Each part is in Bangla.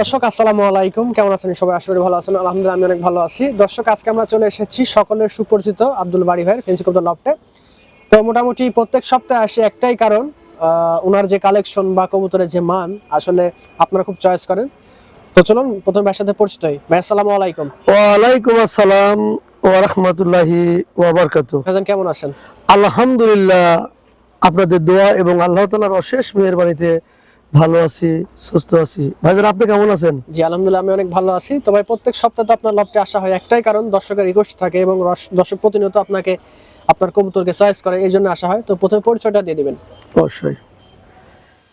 দর্শক আসসালামু আলাইকুম। কেমন আছেন সবাই? আশা করি ভালো আছেন। আলহামদুলিল্লাহ আমি অনেক ভালো আছি। দর্শক আজকে আমরা চলে এসেছি সকলের সুপরিচিত আব্দুল বাড়ি ভাইয়ের ফেন্সি কবুতর লফটে তো মোটামুটি প্রত্যেক সপ্তাহে আসে একটাই কারণ ওনার যে কালেকশন বা কবুতরের যে মান আসলে আপনারা খুব চয়েস করেন। তো চলুন প্রথমে ভাইয়ের সাথে পরিচিত হই। ভাই আসসালামু আলাইকুম। ওয়ালাইকুম আসসালাম ওয়া রাহমাতুল্লাহি ওয়া বারাকাতুহু ভাইজান কেমন আছেন? আলহামদুলিল্লাহ আপনাদের দোয়া এবং আল্লাহ তাআলার অশেষ মেহেরবানিতে ভালো আছি সুস্থ আছি। ভাইজান আপনি কেমন আছেন? জি আলহামদুলিল্লাহ আমি অনেক ভালো আছি। তো ভাই প্রত্যেক সপ্তাহে আপনার লফটে আসা হয় একটাই কারণ দর্শকের রিকোয়েস্ট থাকে এবং দর্শক প্রতিনিয়ত আপনাকে আপনার কবুতরকে চয়েস করে এই জন্য আসা হয়। তো প্রথমে পরিচয়টা দিয়ে দিবেন। অবশ্যই।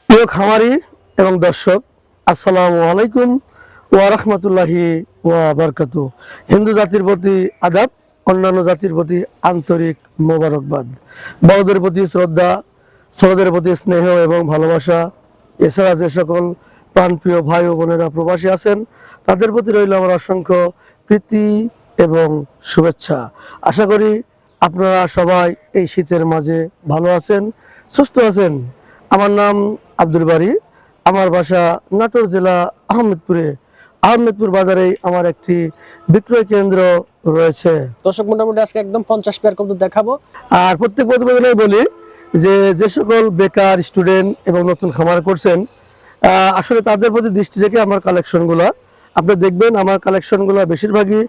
প্রিয় খামারি এবং দর্শক আসসালামু আলাইকুম ওয়া রাহমাতুল্লাহি ওয়া বারাকাতুহু হিন্দু জাতির প্রতি আদাব অন্যান্য জাতির প্রতি আন্তরিক মোবারকবাদ। বড়দের প্রতি শ্রদ্ধা ছোটদের প্রতি স্নেহ এবং ভালোবাসা এছাড়া যে সকল প্রাণপ্রিয় ভাই ও বোনেরা প্রবাসী আছেন তাদের প্রতি রইল আমার অসংখ্য প্রীতি এবং শুভেচ্ছা। আশা করি আপনারা সবাই এই শীতের মাঝে ভালো আছেন সুস্থ আছেন। আমার নাম আব্দুল বাড়ি আমার বাসা নাটোর জেলা আহমেদপুরে। আহমেদপুর বাজারেই আমার একটি বিক্রয় কেন্দ্র রয়েছে। দর্শক মোটামুটি আজকে একদম পঞ্চাশ পেয়ার কবুতর দেখাবো। আর প্রত্যেক প্রতিবেদনে বলি যে যে সকল বেকার স্টুডেন্ট এবং নতুন খামার করছেন আসলে তাদের প্রতি দৃষ্টি রেখে আমার কালেকশনগুলো। আপনি দেখবেন আমার কালেকশনগুলো বেশিরভাগই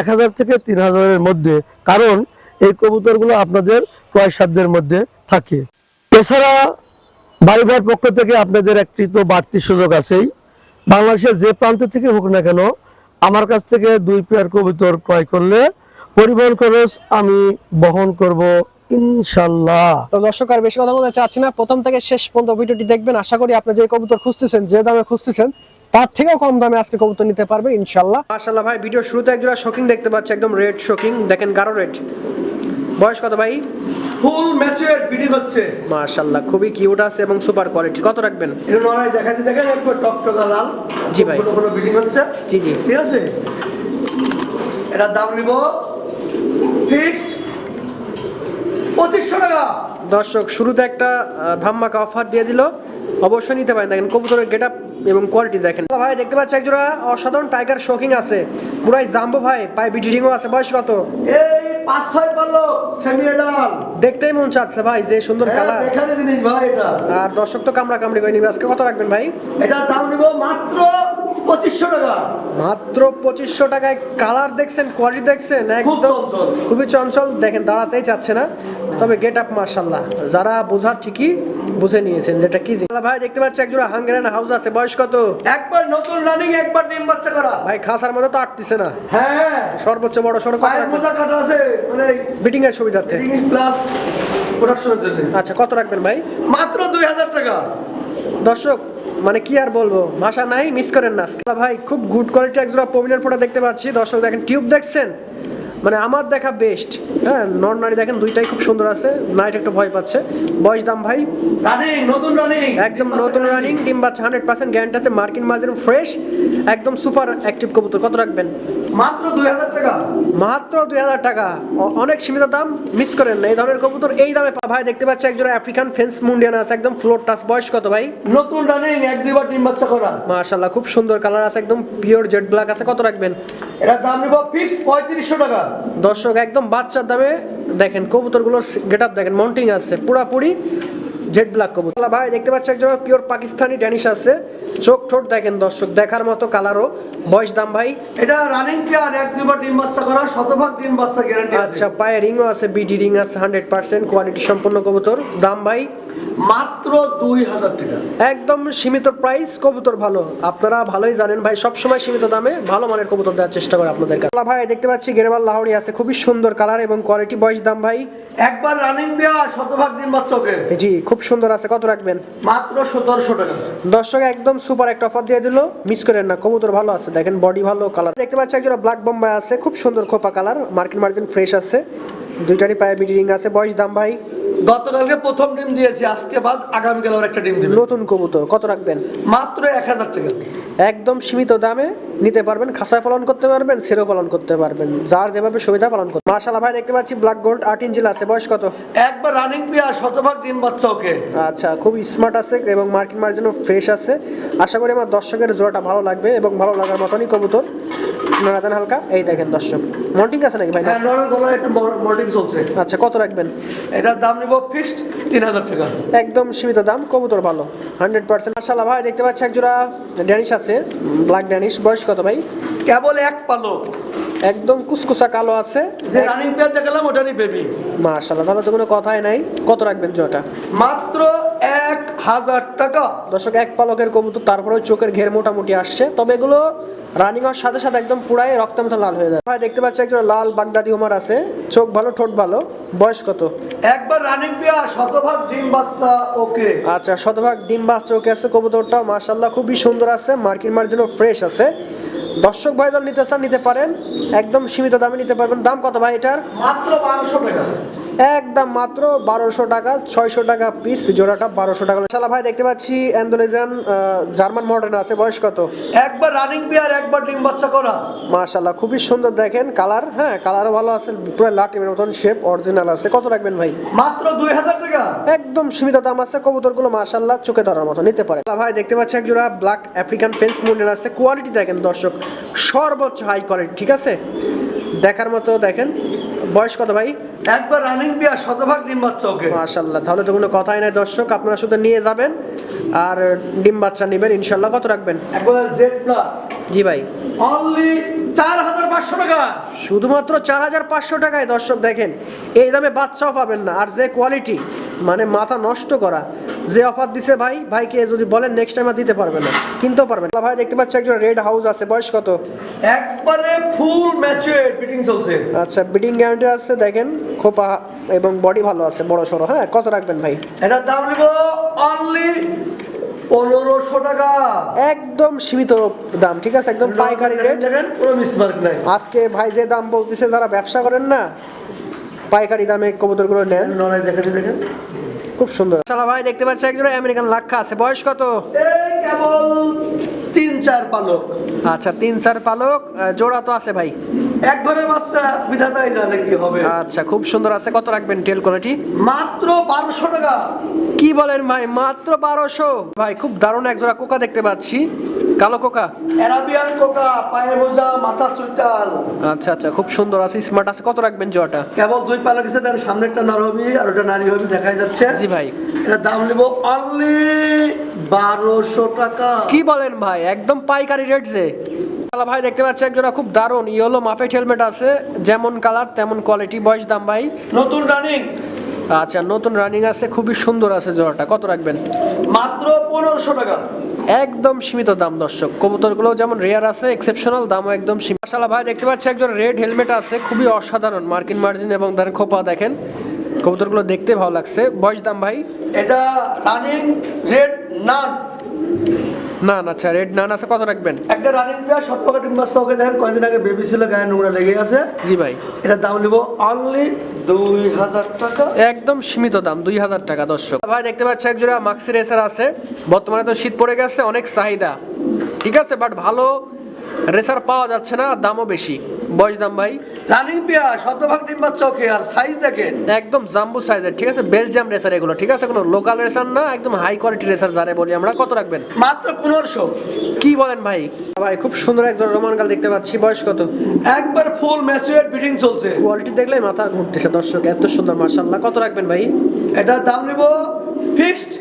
এক হাজার থেকে তিন হাজারের মধ্যে, কারণ এই কবুতরগুলো আপনাদের ক্রয় সাধ্যের মধ্যে থাকে। এছাড়া বাড়িঘর পক্ষ থেকে আপনাদের একটি তো বাড়তি সুযোগ আছেই। বাংলাদেশের যে প্রান্ত থেকে হোক না কেন, আমার কাছ থেকে দুই পেয়ার কবুতর ক্রয় করলে পরিবহন খরচ আমি বহন করব ইনশাল্লাহ তো দর্শক আর বেশি কথা বলতে চাচ্ছি না। প্রথম থেকে শেষ পর্যন্ত ভিডিওটি দেখবেন। আশা করি আপনি যে কবুতর খুঁজতেছেন যে দামে খুঁজতেছেন তার থেকেও কম দামে আজকে কবুতর নিতে পারবেন ইনশাল্লাহ মাশাল্লাহ ভাই ভিডিও শুরুতে একজোড়া শোকিং দেখতে পাচ্ছি একদম রেড শোকিং দেখেন গাঢ় রেড। বয়স কত ভাই? ফুল ম্যাচুরেট বিডিং হচ্ছে। মাশাল্লাহ খুবই কিউট আছে এবং সুপার কোয়ালিটি কত রাখবেন? এটা নড়াই দেখা যায় দেখেন একবার টকটকা লাল। জি ভাই। কোনো কোনো বিডিং হচ্ছে। জি জি। ঠিক আছে? এটার দাম নিব ফিক্সড পঁচিশশো টাকা। দর্শক শুরুতে একটা ধামাকা অফার দিয়ে দিল। অবশ্যই নিতে পারেন। দেখেন কবুতরের গেট আপ এবং কোয়ালিটি দেখেন। ভাই দেখতে পাচ্ছি একজোড়া অসাধারণ টাইগার শোকিং আছে। পুরাই জাম্বো ভাই। পায়ে বিডিংও আছে। বয়স কত? এই পাঁচ ছয় পারল সেমি ডাল দেখতেই মন চাচ্ছে ভাই যে সুন্দর কালার এখানে জিনিস ভাই এটা। আর দর্শক তো কামড়া কামড়ি করে নিবে। আজকে কত রাখবেন ভাই? এটা দাম নিব মাত্র পঁচিশশো টাকা। মাত্র পঁচিশশো টাকায় কালার দেখছেন কোয়ালিটি দেখছেন একদম। খুবই চঞ্চল। দেখেন দাঁড়াতেই চাচ্ছে না। তবে গেট আপ মার্শাল্লাহ যারা বোঝার ঠিকই বুঝে নিয়েছেন যেটা কি ভাই দেখতে পাচ্ছি একজোড়া হাঙ্গেরান হাউস আছে। বয়স কত? একবার নতুন রানিং একবার ডিম বাচ্চা করা। ভাই খাসার মধ্যে তো আটতেছে না। হ্যাঁ। সর্বোচ্চ বড় সড়ক কাটা আছে মানে বিটিং এর সুবিধার্থে। প্লাস প্রোডাকশনের জন্য। আচ্ছা কত রাখবেন ভাই? মাত্র দুই হাজার টাকা। দর্শক মানে কি আর বলব? ভাষা নাই মিস করেন না। ভাই, খুব গুড কোয়ালিটি একজোড়া পমিনের ফোটা দেখতে পাচ্ছি। দর্শক দেখেন, টিউব দেখছেন? মানে আমার দেখা বেস্ট হ্যাঁ নন নারী দেখেন দুইটাই খুব সুন্দর আছে। নাইট একটু ভয় পাচ্ছে। বয়স দাম ভাই? নতুন রানিং একদম নতুন রানিং বাচ্চা হান্ড্রেড পার্সেন্ট গ্যারান্টি আছে। মার্কিন মাঝের ফ্রেশ একদম সুপার অ্যাক্টিভ কবুতর। কত রাখবেন? মাত্র দুই হাজার টাকা। মাত্র দুই হাজার টাকা। অনেক সীমিত দাম মিস করেন না। এই ধরনের কবুতর এই দামে ভাই দেখতে পাচ্ছি একজন আফ্রিকান ফেন্স মুন্ডিয়ান আছে। একদম ফ্লোর টাচ বয়স কত ভাই? নতুন রানিং এক দুইবার ডিম বাচ্চা করা। মাশাল্লাহ খুব সুন্দর কালার আছে। একদম পিওর জেড ব্ল্যাক আছে। কত রাখবেন? এটা দাম নিব ফিক্সড পঁয়ত্রিশশো টাকা। দর্শক একদম বাচ্চার দামে দেখেন কবুতরগুলোর গেট আপ দেখেন মাউন্টিং আছে পুরাপুরি জেড ব্ল্যাক কবুতর। ভাই দেখতে পাচ্ছি একজন পিওর পাকিস্তানি ড্যানিশ আছে। চোখ ঠোঁট দেখেন দর্শক দেখার মতো কালারও বয়স দাম ভাই? এটা রানিং পেয়ার এক দুইবার ডিম বাচ্চা করা শতভাগ ডিম বাচ্চা গ্যারান্টি আচ্ছা পায়ে রিংও আছে বিডি রিং আছে হান্ড্রেড পার্সেন্ট কোয়ালিটি সম্পন্ন কবুতর। দাম ভাই? মাত্র দুই হাজার টাকা। একদম সীমিত প্রাইস কবুতর ভালো। আপনারা ভালোই জানেন ভাই সব সময় সীমিত দামে ভালো মানের কবুতর দেওয়ার চেষ্টা করে আপনাদের কাছে। ভাই দেখতে পাচ্ছি গেরেবাল লাহড়ি আছে খুবই সুন্দর কালার এবং কোয়ালিটি বয়স দাম ভাই? একবার রানিং পেয়ার শতভাগ ডিম বাচ্চা ওকে জি খুব সুন্দর আছে কত রাখবেন? মাত্র সতেরোশো টাকা। দর্শক একদম সুপার একটা অফার দিয়ে দিল। মিস করেন না কবুতর ভালো আছে দেখেন বডি ভালো কালার দেখতে পাচ্ছি একজন ব্ল্যাক বোম্বাই আছে খুব সুন্দর খোপা কালার মার্কিন মার্জিন ফ্রেশ আছে। দুইটারই পায়ে বিডি রিং আছে বয়স দাম ভাই? গতকালকে প্রথম ডিম দিয়েছি আজকে বাদ আগামীকাল আবার একটা ডিম দিবে নতুন কবুতর কত রাখবেন? মাত্র এক হাজার টাকা। একদম সীমিত দামে নিতে পারবেন খাসায় পালন করতে পারবেন সেরও পালন করতে পারবেন। যার যেভাবে সুবিধা পালন করতে মাশাআল্লাহ ভাই দেখতে পাচ্ছি ব্ল্যাক গোল্ড আট ইঞ্চিল আছে বয়স কত? একবার রানিং পেয়ার শতভাগ ডিম বাচ্চা ওকে। আচ্ছা খুব স্মার্ট আছে এবং মার্কিন মার্জিনও ফ্রেশ আছে। আশা করি আমার দর্শকের জোড়াটা ভালো লাগবে এবং ভালো লাগার মতনই কবুতর। আপনারা দেন হালকা এই দেখেন দর্শক। মন্টিং আছে নাকি ভাই? হ্যাঁ নরের গলায় একটু মল্টিং চলছে। আচ্ছা কত রাখবেন? এটার দাম নিব ফিক্সড তিন হাজার টাকা। একদম সীমিত দাম কবুতর ভালো হান্ড্রেড পার্সেন্ট মাসাল্লাহ ভাই দেখতে পাচ্ছি একজোড়া ড্যানিশ আছে ব্ল্যাক ড্যানিশ বয়স কত ভাই? কেবল এক পালো একদম কুসকুসা কালো আছে। যে রানিং পেয়ার দেখালাম ওটারই বেবি। মাশাআল্লাহ তাহলে তো কোনো কথাই নাই। কত রাখবেন জোটা মাত্র হাজার টাকা। দর্শক এক পালকের কবুতর তারপরে চোখের ঘের মোটামুটি আসছে। তবে এগুলো রানিং হওয়ার সাথে সাথে একদম পুরাই রক্ত মতো লাল হয়ে যায়। ভাই দেখতে পাচ্ছি একজন লাল বাগদাদি ওমার আছে। চোখ ভালো ঠোঁট ভালো। বয়স কত? একবার রানিং পেয়ার শতভাগ ডিম বাচ্চা ওকে। আচ্ছা শতভাগ ডিম বা চোখে আছে কবুতরটা। মাশাল্লাহ খুবই সুন্দর আছে। মার্কিন মার্জিনও ফ্রেশ আছে। দর্শক ভাই দল নিতে চান নিতে পারেন। একদম সীমিত দামে নিতে পারবেন। দাম কত ভাই এটার? মাত্র বারোশো টাকা। একদম মাত্র বারোশো টাকা ছয়শো টাকা পিস জোড়াটা বারোশো টাকা। শালা ভাই দেখতে পাচ্ছি অ্যান্ডোলেজান জার্মান মডার্ন আছে বয়স কত? একবার রানিং পেয়ার একবার ডিম বাচ্চা করা। মাশাল্লাহ খুবই সুন্দর দেখেন কালার হ্যাঁ কালারও ভালো আছে পুরো লাটিমের মতন শেপ অরিজিনাল আছে। কত রাখবেন ভাই? মাত্র দুই হাজার টাকা। একদম সীমিত দাম আছে কবুতরগুলো মাশাল্লাহ চোখে ধরার মতো নিতে পারে। ভাই দেখতে পাচ্ছি এক জোড়া ব্ল্যাক আফ্রিকান ফেন্স মুন্ডেন আছে কোয়ালিটি দেখেন দর্শক সর্বোচ্চ হাই কোয়ালিটি ঠিক আছে? দেখার মতো দেখেন। বয়স কত ভাই? একবার রানিং বিয়া শতভাগ ডিম বাচ্চা ওকে। মাশাল্লাহ তাহলে তো কোনো কথাই নাই দর্শক আপনারা শুধু নিয়ে যাবেন আর ডিম বাচ্চা নেবেন ইনশাল্লাহ কত রাখবেন? একবার জেড প্লাস জি ভাই। অনলি চার হাজার পাঁচশো টাকা। শুধুমাত্র চার হাজার পাঁচশো টাকায় দর্শক দেখেন এই দামে বাচ্চাও পাবেন না। আর যে কোয়ালিটি মানে মাথা নষ্ট করা যে অফার দিছে ভাই ভাইকে যদি বলেন নেক্সট টাইম আর দিতে পারবে না কিনতেও পারবেন না। ভাই দেখতে পাচ্ছি একজন রেড হাউস আছে বয়স কত? একবারে ফুল ম্যাচুয়েড বিটিং চলছে। আচ্ছা বিডিং গ্যারান্টি আছে দেখেন খোপা এবং বডি ভালো আছে বড় সড়ো হ্যাঁ কত রাখবেন ভাই? এটার দাম নিব অনলি পনেরোশো টাকা। একদম সীমিত দাম ঠিক আছে? একদম পাইকারি রেট দেখেন কোনো মিসমার্ক নাই। আজকে ভাই যে দাম বলতেছে যারা ব্যবসা করেন না পাইকারি দামে কবুতরগুলো নেন। নয় দেখেন দেখেন। খুব সুন্দর। চালা ভাই দেখতে পাচ্ছি একজন আমেরিকান লাক্ষা আছে। বয়স কত? এই কেবল তিন চার পালক। আচ্ছা তিন চার পালক জোড়া তো আছে ভাই। এক ঘরের বাচ্চা বিধাতাই জানে কি হবে। আচ্ছা খুব সুন্দর আছে। কত রাখবেন টেল কোয়ালিটি? মাত্র বারোশো টাকা। কি বলেন ভাই? মাত্র বারোশো। ভাই খুব দারুণ এক জোড়া কোকা দেখতে পাচ্ছি। কালো কোকা? অ্যারাবিয়ান কোকা পায়ে মোজা মাথা চুইটাল। আচ্ছা আচ্ছা খুব সুন্দর আছে। স্মার্ট আছে। কত রাখবেন জোড়াটা? কেবল দুই পালক আছে তার সামনেরটা নার হবি আর ওটা নারী হবি দেখাই যাচ্ছে। জি ভাই। এটা দাম নিব অনলি বারোশো টাকা। কি বলেন ভাই? একদম পাইকারি রেট যে। শালা ভাই দেখতে পাচ্ছি একজোড়া খুব দারুণ ইয়েলো মাপেট হেলমেট আছে যেমন কালার তেমন কোয়ালিটি বয়স দাম ভাই। নতুন রানিং আচ্ছা নতুন রানিং আছে খুবই সুন্দর আছে জোড়াটা কত রাখবেন? মাত্র পনেরোশো টাকা। একদম সীমিত দাম দর্শক। কবুতরগুলো যেমন রেয়ার আছে এক্সেপশনাল দামও একদম সীমিত। ভাই দেখতে পাচ্ছি একজন রেড হেলমেট আছে খুবই অসাধারণ মার্কিন মার্জিন এবং তার খোপা দেখেন। কবুতরগুলো দেখতে ভালো লাগছে। বয়স দাম ভাই? এটা রানিং রেড নান না না আচ্ছা রেড নান আছে কত রাখবেন? একটা রানিং পেয়ার সব পাকা ডিম বাচ্চা ওকে দেখেন কয়দিন আগে বেবি ছিল গায়ে নোংরা লেগে আছে। জি ভাই। এটা দাম নিব অনলি দুই হাজার টাকা। একদম সীমিত দাম দুই হাজার টাকা দর্শক। ভাই দেখতে পাচ্ছি একজোড়া মাক্সি রেসার আছে। বর্তমানে তো শীত পড়ে গেছে অনেক চাহিদা। ঠিক আছে বাট ভালো রেসার পাওয়া যাচ্ছে না দামও বেশি। বয়স দাম ভাই? রানিং পেয়ার শতভাগ ডিম বাচ্চা ওকে আর সাইজ দেখেন। একদম জাম্বু সাইজের ঠিক আছে? বেলজিয়াম রেসার এগুলো ঠিক আছে? কোনো লোকাল রেসার না একদম হাই কোয়ালিটি রেসার যারে বলি আমরা। কত রাখবেন? মাত্র পনেরোশো। কি বলেন ভাই? ভাই খুব সুন্দর একজন রোমান গাল দেখতে পাচ্ছি। বয়স কত? একবার ফুল ম্যাচুয়েড বিডিং চলছে। কোয়ালিটি দেখলে মাথা ঘুরতেছে। দর্শক এত সুন্দর মার্শাল্লাহ কত রাখবেন ভাই? এটার দাম নিব ফিক্সড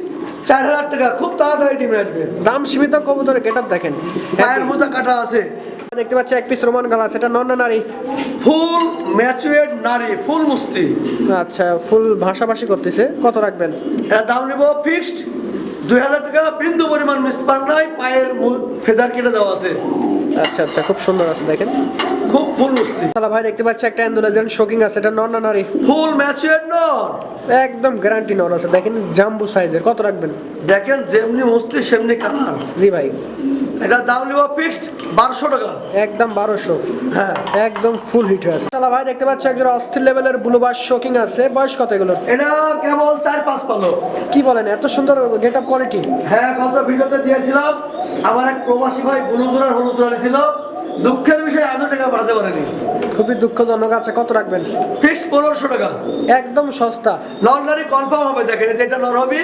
চার হাজার টাকা। খুব তাড়াতাড়ি ডিমে আসবে। দাম সীমিত কবুতরের গেট দেখেন। পায়ের মোজা কাটা আছে। দেখতে পাচ্ছি এক পিস রোমান গাল আছে। এটা নন নারী। ফুল ম্যাচুয়েড নারী ফুল মুস্তি আচ্ছা ফুল ভাষাভাষী করতেছে। কত রাখবেন? এটার দাম নিব ফিক্সড দুই হাজার টাকা বিন্দু পরিমাণ মিসপার নাই পায়ের ফেদার কেটে দেওয়া আছে। আচ্ছা আচ্ছা খুব সুন্দর আছে দেখেন। খুব ফুল মুস্তি তাহলে ভাই দেখতে পাচ্ছি একটা অ্যান্ডোলেজেন শোকিং আছে এটা নন না নারী? ফুল ম্যাচুয়েড নর। একদম গ্যারান্টি নর আছে দেখেন জাম্বু সাইজের কত রাখবেন? দেখেন যেমনি মুস্তি সেমনি কালার। জি ভাই। এটার দাম নিব ফিক্সড বারোশো টাকা। একদম বারোশো। হ্যাঁ। একদম ফুল হিট হয়েছে তাহলে ভাই দেখতে পাচ্ছি একজন অস্থির লেভেলের ব্লুবার শোকিং আছে। বয়স কত এগুলো এটা কেবল চার পাঁচ পালো। কি বলেন এত সুন্দর গেট আপ কোয়ালিটি হ্যাঁ গত ভিডিওতে দিয়েছিলাম। আমার এক প্রবাসী ভাই হলুদুরার হলুদুরা ছিল দুঃখের বিষয়ে আজও টাকা পাঠাতে পারেনি। খুবই দুঃখজনক। আছে কত রাখবেন? ফিক্সড পনেরোশো টাকা। একদম সস্তা। নারী কনফার্ম হবে দেখেন এই যে এটা নর হবে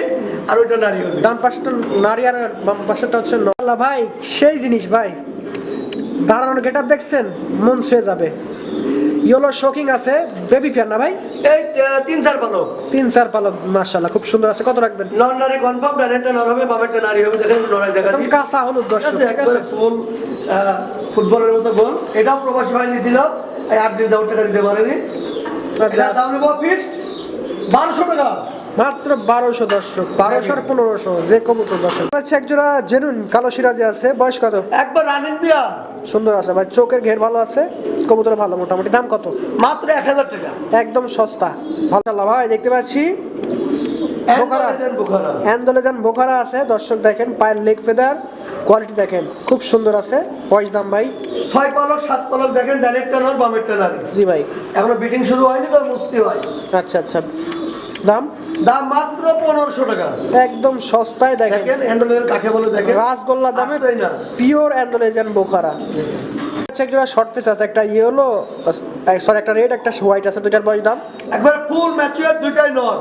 আর ওইটা নারী হবে। ডান পাশটা নারী আর বাম পাশটা হচ্ছে নলা ভাই সেই জিনিস ভাই দাঁড়ানো গেট দেখছেন? মন ছুঁয়ে যাবে। ইয়েলো শোকিং আছে বেবি ফেয়ার না ভাই? এই তিন চার পালক। তিন চার পালক মার্শাল্লাহ খুব সুন্দর আছে। কত রাখবেন? নন নারী কনফার্ম ডাইরেক্টটা নর হবে বামেরটা নারী হবে দেখেন নড়াই দেখা দিই কাঁচা হলুদ দর্শক ঠিক আছে ফুল ফুটবলের মতো গোল। এটাও প্রবাসী বাহিনী ছিল এই আট দিন টাকা দিতে পারেনি। আচ্ছা, দাম নেব ফিক্সড বারোশো টাকা। মাত্র বারোশো দর্শক বারোশো আর পনেরোশো যে কবুতর দর্শক। হচ্ছে একজোড়া জেনুন কালো সিরাজে আছে বয়স কত? একবার রানিং বিয়া সুন্দর আছে ভাই চোখের ঘের ভালো আছে কবুতর ভালো মোটামুটি দাম কত? মাত্র এক হাজার টাকা। একদম সস্তা। ভালো ভাই দেখতে পাচ্ছি। বোখারা অ্যান্ডোলেজান বোখারা আছে দর্শক দেখেন পায়ের লেগ ফেদার কোয়ালিটি দেখেন খুব সুন্দর আছে। পয়স দাম ভাই? ছয় পালক সাত পালক দেখেন ডাইরেক্ট টানার বামের টানার জি ভাই। এখনও বিটিং শুরু হয়নি তো মুস্তি হয়। আচ্ছা আচ্ছা। দাম? দাম মাত্র পনেরোশো টাকা। একদম সস্তায় দেখেন। কাকে বলে দেখেন? রাসগোল্লা দামে। Pure Andalusian Bokhara. আচ্ছা একটা শর্ট পিস আছে একটা ইয়েলো সরি একটা রেড একটা হোয়াইট আছে দুইটার বয়স দাম। একবার ফুল ম্যাচুয়ার দুইটাই নর।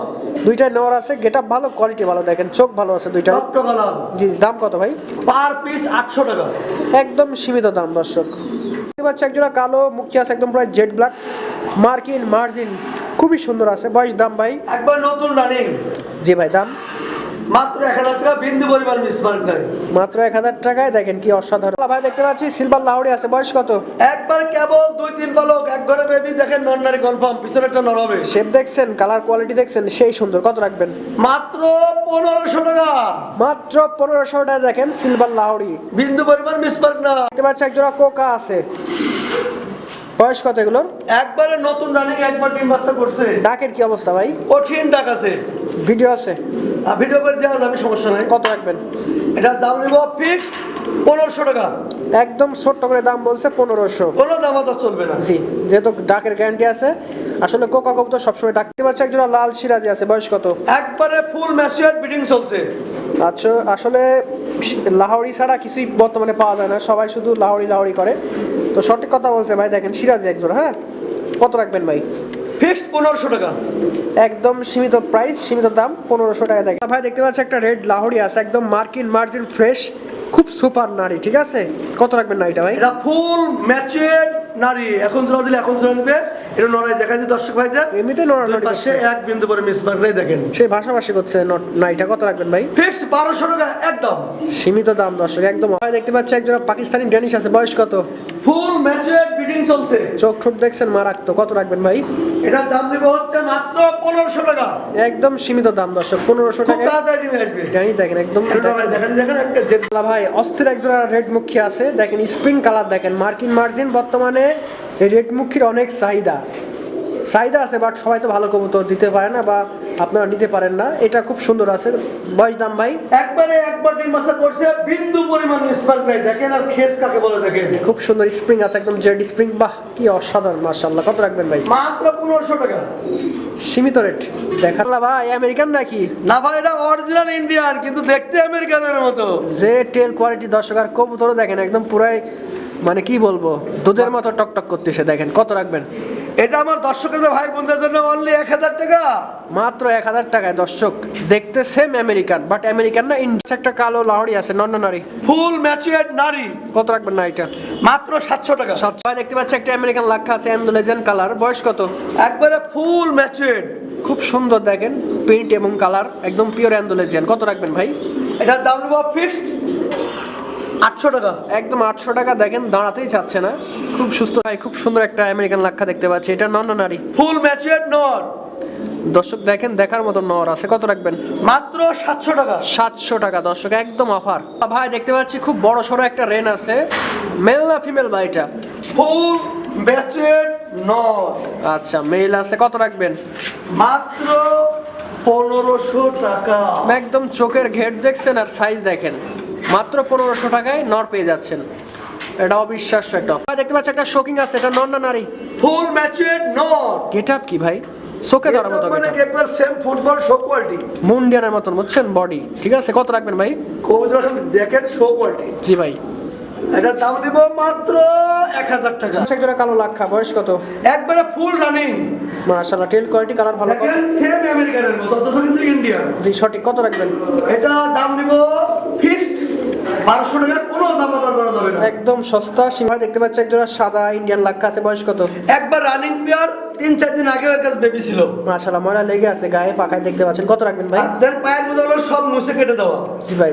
দুইটাই নেওয়ার আছে গেটআপ ভালো কোয়ালিটি ভালো দেখেন চোখ ভালো আছে দুইটা জি দাম কত ভাই? পার পিস আটশো টাকা। একদম সীমিত দাম দর্শক। দেখতে পাচ্ছি একজোড়া কালো মুখি আছে একদম প্রায় জেড ব্ল্যাক মার্কিন মার্জিন খুবই সুন্দর আছে। বয়স দাম ভাই? একবার নতুন রানিং জি ভাই দাম? মাত্র এক হাজার টাকা বিন্দু পরিমাণ মিসমার্ক নাই। মাত্র এক হাজার টাকায় দেখেন কি অসাধারণ। ভাই দেখতে পাচ্ছি সিলভার লাউড়ি আছে বয়স কত? একবার কেবল দুই তিন পালক এক ঘরে বেবি দেখেন নন নারী কনফার্ম পিছনে একটা নর হবে। শেপ দেখছেন কালার কোয়ালিটি দেখছেন সেই সুন্দর কত রাখবেন? মাত্র পনেরোশো টাকা। মাত্র পনেরোশো টাকা দেখেন সিলভার লাউড়ি। বিন্দু পরিমাণ মিসমার্ক না দেখতে পাচ্ছি একজোড়া কোকা আছে। বয়স কত এগুলোর? একবারে নতুন রানিং একবার ডিম বাচ্চা করছে। ডাকের কি অবস্থা ভাই? কঠিন ডাক আছে। ভিডিও আছে। ভিডিও করে দেওয়া যাবে সমস্যা নাই। কত রাখবেন? এটার দাম নেব ফিক্সড পনেরোশো টাকা। একদম ছোট্ট করে দাম বলছে পনেরোশো। কোনো দাম তো চলবে না। জি যেহেতু ডাকের গ্যারান্টি আছে আসলে কোকা কবুতর সবসময় ডাকতে পারছে একজোড়া লাল সিরাজি আছে বয়স কত? একবারে ফুল ম্যাচিওর বিডিং চলছে। আচ্ছা আসলে লাহড়ি ছাড়া কিছুই বর্তমানে পাওয়া যায় না সবাই শুধু লাহড়ি লাহড়ি করে। তো সঠিক কথা বলছে ভাই দেখেন সিরাজি একজন হ্যাঁ? কত রাখবেন ভাই? ফিক্সড পনেরোশো টাকা। একদম সীমিত প্রাইস সীমিত দাম পনেরোশো টাকা দেখেন। ভাই দেখতে পাচ্ছি একটা রেড লাহোরি আছে একদম মার্কিন মার্জিন ফ্রেশ খুব সুপার নারী ঠিক আছে? কত রাখবেন নারীটা ভাই? এটা ফুল ম্যাচিওর নারী এখন জোড়া দিলে এখন জোড়া দিবে এটা নড়াই দেখা যায় দর্শক ভাইদের। এমনিতে নড়ানড়ি দুই পাশে এক বিন্দু করে মিসমার্ক নেই দেখেন। সেই ভাষাভাষী করছে নারীটা কত রাখবেন ভাই? ফিক্সড বারোশো টাকা একদম। সীমিত দাম দর্শক একদম। ভাই দেখতে পাচ্ছি একজোড়া পাকিস্তানি ড্যানিশ আছে বয়স কত? ফুল ম্যাচিওর বিডিং চলছে। চোখ ঠোঁট দেখছেন মারাক্ত কত রাখবেন ভাই? এটার দাম নিব হচ্ছে মাত্র পনেরোশো টাকা। একদম সীমিত দাম দর্শক পনেরোশো টাকা। জানি দেখেন একদম নড়াই দেখেন দেখেন একটা ভাই অস্থির একজোড়া রেড মুখী আছে দেখেন স্প্রিং কালার দেখেন মার্কিন মার্জিন বর্তমানে এই রেড মুখির অনেক চাহিদা। চাহিদা আছে বাট সবাই তো ভালো কবুতর দিতে পারে না বা আপনারা নিতে পারেন না। এটা খুব সুন্দর আছে। বয়স দাম ভাই? একবারে একবার ডিম মাসা করছে বিন্দু পরিমাণ মিসমার্ক নাই। দেখেন আর খেস কাকে বলে দেখেন। খুব সুন্দর স্প্রিং আছে একদম জেড স্প্রিং বাহ কি অসাধারণ মার্শাল্লাহ কত রাখবেন ভাই? মাত্র পনেরোশো টাকা। সীমিত রেট আল্লাহ ভাই আমেরিকান নাকি? না ভাই এটা অরিজিনাল ইন্ডিয়ান কিন্তু দেখতে আমেরিকানের মতো। যে টেল কোয়ালিটি দর্শক আর কবুতরও দেখেন একদম পুরাই মানে কি বলব? দুধের মতো টকটক করতেছে দেখেন কত রাখবেন? এটা আমার দর্শকের ভাই বোনদের জন্য অনলি এক হাজার টাকা। মাত্র এক হাজার টাকায় দর্শক দেখতে সেম আমেরিকান বাট আমেরিকান না ইন্ডিয়া একটা কালো লাহড়ি আছে নন্ন নারী ফুল ম্যাচিওর নারী। কত রাখবেন না এটা? মাত্র সাতশো টাকা। সাতশো দেখতে পাচ্ছি একটা আমেরিকান লাক্ষা আছে অ্যান্ডোলেজেন কালার বয়স কত? একবারে ফুল ম্যাচিওর খুব সুন্দর দেখেন প্রিন্ট এবং কালার একদম পিওর অ্যান্ডোলেজিয়ান কত রাখবেন ভাই? এটার দাম নেব ফিক্সড আটশো টাকা। একদম আটশো টাকা দেখেন দাঁড়াতেই চাচ্ছে না। খুব সুস্থ। ভাই খুব সুন্দর একটা আমেরিকান লাক্ষা দেখতে পাচ্ছি। এটা নন্ন নারী? ফুল ম্যাচিওর নর। দর্শক দেখেন দেখার মতো নর আছে। কত রাখবেন? মাত্র সাতশো টাকা। সাতশো টাকা দর্শক একদম অফার। ভাই দেখতে পাচ্ছি খুব বড় সড়ো একটা রেন আছে। মেল না ফিমেল ভাই এটা? ফুল ম্যাচিওর নর। আচ্ছা মেল আছে। কত রাখবেন? মাত্র পনেরোশো টাকা। একদম চোখের ঘেট দেখছেন আর সাইজ দেখেন। মাত্র পনেরোশো টাকায় নর পেয়ে যাচ্ছেন। এটা অবিশ্বাস্য একটা দেখতে পাচ্ছি একটা শোকিং আছে এটা নর না নারী? ফুল ম্যাচিওর নর। গেট আপ কি ভাই? চোখে ধরার মতো মানে একবার সেম ফুটবল শো কোয়ালিটি মুন্ডিয়ানের মতন বুঝছেন? বডি ঠিক আছে কত রাখবেন ভাই? কবিতা দেখেন শো কোয়ালিটি জি ভাই। এটা দাম নিব মাত্র এক হাজার টাকা। আচ্ছা জোড়া কালো লাক্ষা বয়স কত? একবারে ফুল রানিং মাশাআল্লাহ টেল কোয়ালিটি কালার ভালো সেম আমেরিকানের মতো অথচ কিন্তু ইন্ডিয়ান জি সঠিক কত রাখবেন? এটা দাম নিব বারোশো টাকা কোনো দাম দর করা যাবে না। একদম সস্তা সীমা দেখতে পাচ্ছি একজোড়া সাদা ইন্ডিয়ান লাক্ষা আছে বয়স কত? একবার রানিং পেয়ার তিন চার দিন আগেও একটা বেবি ছিল। মাশাআল্লাহ ময়লা লেগে আছে গায়ে পাখায় দেখতে পাচ্ছেন। কত রাখবেন ভাই? দেন পায়ের মধ্যে হলো সব মুছে কেটে দেওয়া। জি ভাই।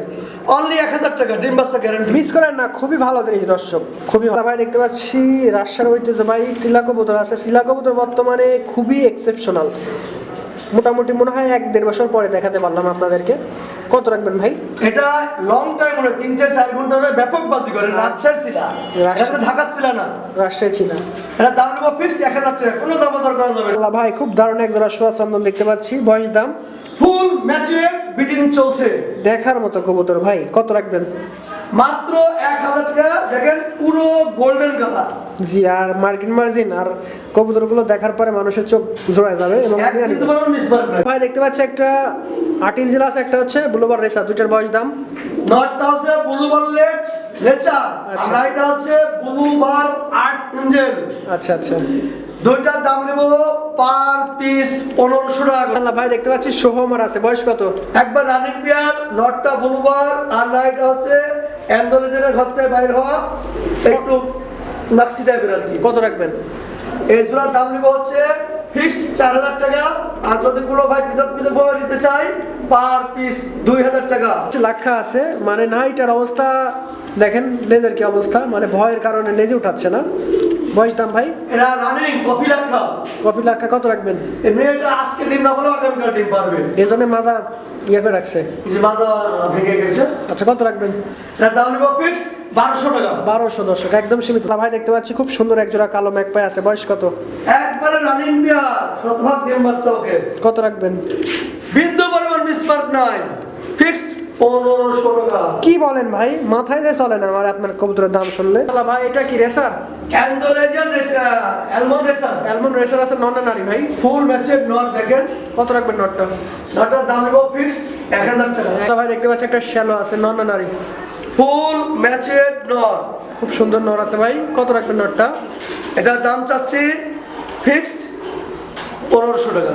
অনলি এক হাজার টাকা ডিম বাচ্চা গ্যারান্টি মিস করেন না খুবই ভালো জিনিস দর্শক। খুবই ভালো। ভাই দেখতে পাচ্ছি রাজশাহীর ঐতিহ্য ভাই শিলা কবুতর আছে। শিলা কবুতর বর্তমানে খুবই এক্সেপশনাল মোটামুটি মনে হয় এক দেড় বছর পরে দেখাতে পারলাম আপনাদেরকে। কত রাখবেন ভাই? এটা লং টাইম হলো তিন চার চার ঘণ্টা ধরে ব্যাপক বাজি করে রাজশাহীর ছিল রাজশাহী- এটা ঢাকার ছিল না। রাজশাহী ছিল এটা দাম নেব ফিক্সড এক হাজার টাকা কোনো দাম দর করা যাবে না ভাই খুব দারুণ এক জোড়া সোয়া চন্দন দেখতে পাচ্ছি বয়স দাম? ফুল ম্যাচুয়েট বিটিং চলছে। দেখার মতো কবুতর ভাই কত রাখবেন? মাত্র এক হাজার টাকা দেখেন পুরো গোল্ডেন কালার জি আর মার্কিন মার্জিন আর কবুতরগুলো দেখার পরে মানুষের চোখ জোড়ায় যাবে এবং ভাই দেখতে পাচ্ছি একটা আট ইঞ্চিল আছে একটা হচ্ছে ব্লুবার রেসার দুইটার বয়স দাম। নটটা হচ্ছে ব্লু লেট লেচার আচ্ছা। আর এটা হচ্ছে ব্লু বার ইঞ্জেল আচ্ছা আচ্ছা। দুইটার দাম নেব পার পিস পনেরোশো টাকা আল্লাহ ভাই দেখতে পাচ্ছি সোহমার আছে বয়স কত? একবার রানিং পিয়ার নটটা ব্লু বার আর নাইটা হচ্ছে অ্যান্ডোলেজেনের ঘর থেকে বাইর হওয়া। একটু নাক্সি টাইপের আর কি। কত রাখবেন? এই জোড়ার দাম নেব হচ্ছে ফিক্স চার হাজার টাকা। আর যদি কোনো ভাই পৃথক পৃথক ভাবে নিতে চাই পার পিস দুই হাজার টাকা। লাক্ষা আছে মানে নাইটার অবস্থা দেখেন লেজের কি অবস্থা? মানে ভয়ের কারণে লেজে উঠাচ্ছে না। বয়স দাম ভাই? এরা রানিং কপি রাখা কপি লাক্ষা কত রাখবেন? এই মেয়েটা আজকে ডিম না বলেও আগামীকাল ডিম পারবে। এই জন্য মাজা ইয়ে করে রাখছে। যে মাজা ভেঙে গেছে। আচ্ছা কত রাখবেন? এটার দাম নেব ফিক্স বারোশো টাকা। বারোশো দর্শক একদম সীমিত। ভাই দেখতে পাচ্ছি খুব সুন্দর এক জোড়া কালো ম্যাক পাই আছে। বয়স কত? একবারে রানিং পিয়ার শতভাগ ডিম বাচ্চা ওকে। কত রাখবেন? বিন্দু পরিমাণ মিসমার্ক নাই। ফিক্সড পনেরোশো টাকা। কি বলেন ভাই? মাথায় যে চলে না আমার আপনার কবুতরের দাম শুনলে? ভাই এটা কি racer Andalusian almond racer. Almond racer আছে নন নারী ভাই? ফুল মেসেজ নট দেখেন। কত রাখবেন নটটা দাম নেব ফিক্সড এক হাজার টাকা। ভাই দেখতে পাচ্ছি একটা শ্যালো আছে নন নারী। ফুল ম্যাচেড নট খুব সুন্দর নর আছে ভাই কত রাখবেন নটটা এটার দাম চাচ্ছি ফিক্সড পনেরোশো টাকা।